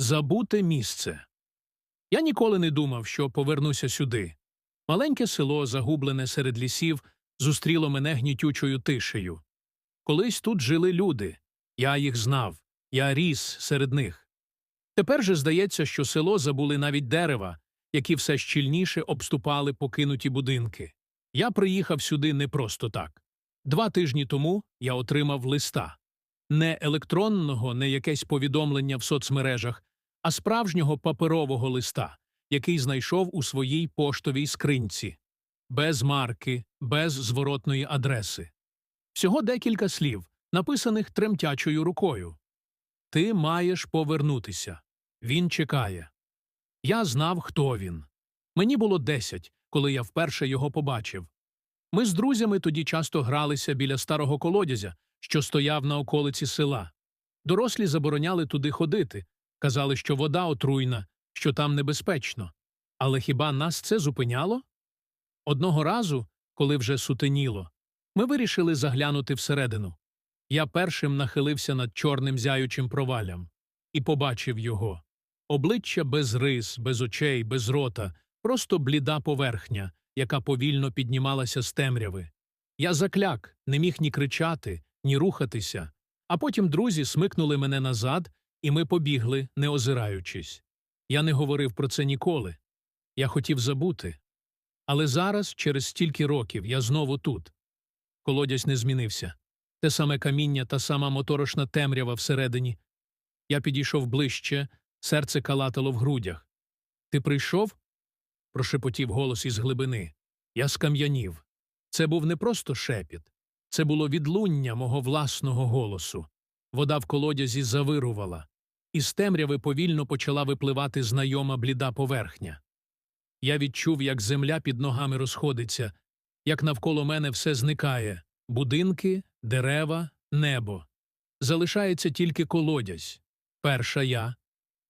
Забуте місце. Я ніколи не думав, що повернуся сюди. Маленьке село, загублене серед лісів, зустріло мене гнітючою тишею. Колись тут жили люди. Я їх знав, я ріс серед них. Тепер же здається, що село забули навіть дерева, які все щільніше обступали покинуті будинки. Я приїхав сюди не просто так. Два тижні тому я отримав листа. Не електронного, не якесь повідомлення в соцмережах, а справжнього паперового листа, який знайшов у своїй поштовій скринці. Без марки, без зворотної адреси. Всього декілька слів, написаних тремтячою рукою. Ти маєш повернутися. Він чекає. Я знав, хто він. Мені було десять, коли я вперше його побачив. Ми з друзями тоді часто гралися біля старого колодязя, що стояв на околиці села. Дорослі забороняли туди ходити, казали, що вода отруйна, що там небезпечно. Але хіба нас це зупиняло? Одного разу, коли вже сутеніло, ми вирішили заглянути всередину. Я першим нахилився над чорним зяючим провалям і побачив його. Обличчя без рис, без очей, без рота, просто бліда поверхня, яка повільно піднімалася з темряви. Я закляк, не міг ні кричати, ні рухатися, а потім друзі смикнули мене назад, і ми побігли, не озираючись. Я не говорив про це ніколи. Я хотів забути. Але зараз, через стільки років, я знову тут. Колодязь не змінився. Те саме каміння, та сама моторошна темрява всередині. Я підійшов ближче, серце калатало в грудях. Ти прийшов? прошепотів голос із глибини. Я скам'янів. Це був не просто шепіт, це було відлуння мого власного голосу. Вода в колодязі завирувала, із темряви повільно почала випливати знайома бліда поверхня. Я відчув, як земля під ногами розходиться, як навколо мене все зникає будинки, дерева, небо. Залишається тільки колодязь. Перша я,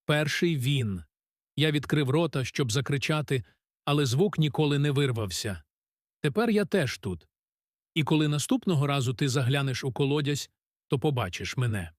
перший він. Я відкрив рота, щоб закричати, але звук ніколи не вирвався. Тепер я теж тут. І коли наступного разу ти заглянеш у колодязь, то побачиш мене.